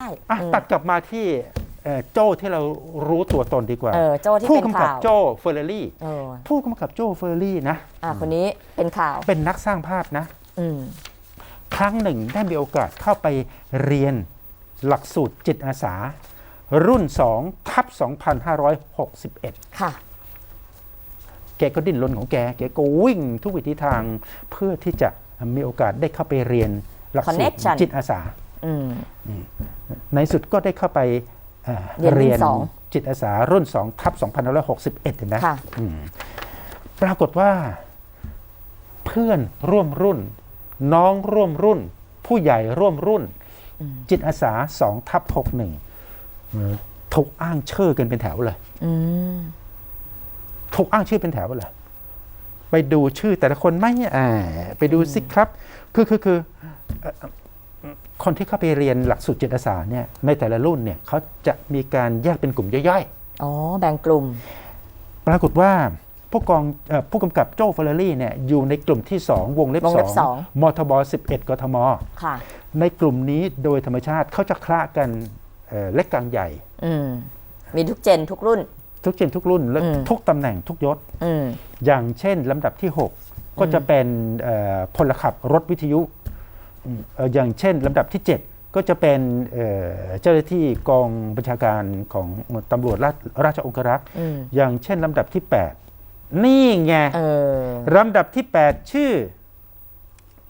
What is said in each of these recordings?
ใช่อะอืมตัดกลับมาที่เอ่อโจ้ที่เรารู้ตัวตนดีกว่า เออโจ้ที่ผู้เป็นกำกับข่าวโจ้เฟอร์รารี่ เออผู้กำกับโจ้เฟอร์รารี่นะ อะคนนี้เป็นข่าว เป็นนักสร้างภาพนะ อืม ครั้งหนึ่งได้มีโอกาสเข้าไปเรียนหลักสูตรจิตอาสา รุ่น2ทับ2561 ค่ะ แกก็ดิ้นรนของแก แกก็วิ่งทุกวิธีทางเพื่อที่จะมีโอกาสได้เข้าไปเรียนหลักสูตร Connection จิตอาสา อืม ในสุดก็ได้เข้าไปเอ่อเรียนรุ่นสองจิตอาสารุ่น2ทับ2561 เห็นไหมค่ะอืมปรากฏว่า เพื่อนร่วมรุ่น น้องร่วมรุ่น ผู้ใหญ่ร่วมรุ่นอืมจิตอาสา2ทับ61เอ่อถูกอ้างชื่อกันเป็นแถวเลยอืมถูกอ้างชื่อเป็นแถวเลยไปดูชื่อแต่ละคนไหมอ่าไปดูสิครับ คือคือคือเอ่อ คนที่เข้าไปเรียนหลักสูตรจิตอาสาเนี่ยในแต่ละรุ่นเนี่ยเขาจะมีการแยกเป็นกลุ่มย่อยอ๋อ แบ่งกลุ่มๆปรากฏว่าผู้กองเอ่อผู้กำกับโจ้เฟอร์รารี่เนี่ยอยู่ในกลุ่มที่ 2 วงเล็บวงเล็บสสอองงมทบ 11 กทมค่ะในกลุ่มนี้โดยธรรมชาติเขาจะคละกันเอ่อเล็กกลางใหญ่อืมมีทุกเจนทุกรุ่น ทุกเจนทุกรุ่นและอืมทุกตำแหน่งทุกยศอืมอย่างเช่นลำดับที่ 6 ก็จะเป็นเอ่อพลขับรถวิทยุ อืมเอ่ออย่างเช่นลำดับที่ 7 ก็จะเป็นเอ่อเจ้าหน้าที่กองบัญชาการของตำรวจราชราชองครักษ์อืมอย่างเช่นลำดับที่ 8 นี่ไงเออลำดับที่ 8 ชื่อ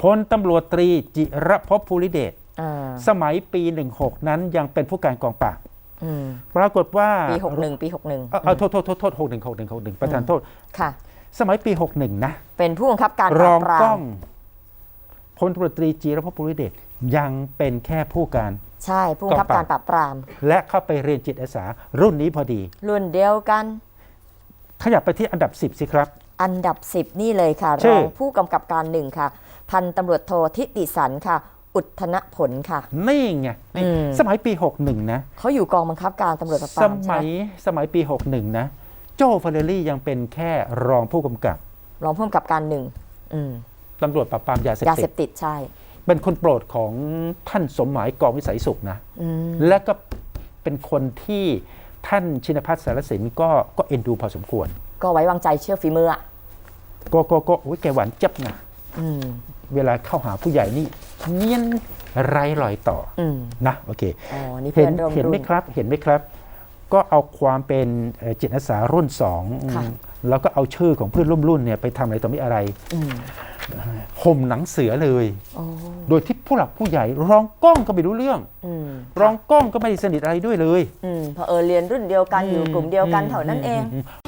พลตำรวจตรีจิรภพภูริเดชเออสมัยปี 16 นั้นยังเป็นผู้การกองปราบอืมปรากฏว่าปีหกหนึ่งปีหกหนึ่งเอ่อเอ่อโทษโทษโทษโทษหกหนึ่งหกหนึ่งหกหนึ่งประธานโทษ ค่ะ สมัยปี 61 นะ เป็นผู้บังคับการปรราอบงปรากล้อมง พลตำรวจตรีจีรพภูริเดชยังเป็นแค่ผู้การ ใช่ผู้บังคับการปราบปราม และเข้าไปเรียนจิตอาสารุ่นนี้พอดี รุ่นเดียวกัน ขยับไปที่อันดับ 10 สิครับ อันดับ 10 นี่เลยค่ะชื่รอองผู้กำกับการหนึ่งค่ะ พันตำรวจโททิติสันค่ะ อุทธนผลค่ะ นี่ไงนี่อืมสมัยปี 61 นะเขาอยู่กองบังคับการตำรวจปราบปสรามใช่มัไหมยสมัยปี 61 นะ โจเฟอร์เรรี่ยังเป็นแค่รองผู้กำกับ รองผู้กำกับการหนึ่งอืม ตำรวจปราบปรามยาเสพยาเสติดพติดใช่ เป็นคนโปรดของท่านสมหมายกองวิสัยสุขนะ อืม และก็เป็นคนที่ท่านชินพัฒน์สารสินก็ก็เอ็นดูพอสมควร ก็ไว้วางใจเชื่อฝีมืออะก็ก็ก็โอ้ยแกหวานเจ็บนะอืม เวลาเข้าหาผู้ใหญ่นี่เนียนไร้รอยต่ออืมนะโอเค อ๋อนี่เห็เพื่นอนร่วมเห็นไหมรุ่นครับ เห็นไหมครับ ก็เอาความเป็นเอ่อจิตอาสารุ่นสองค่ะ แล้วก็เอาชื่อของเพื่อนร่วมรุ่นเนี่ยไปทำอะไรต่อไม่อะไร อืม ห่มหนังเสือเลยโอ้โดยที่ผู้หลักผู้ใหญ่รองกล้องก็ไม่รู้เรื่องอืมรองกล้องก็ไม่ได้สนิทอะไรด้วยเลยอืมพอเออเรียนรุ่นเดียวกันอยู่กลุ่มเดียวกันเท่านั้นเองม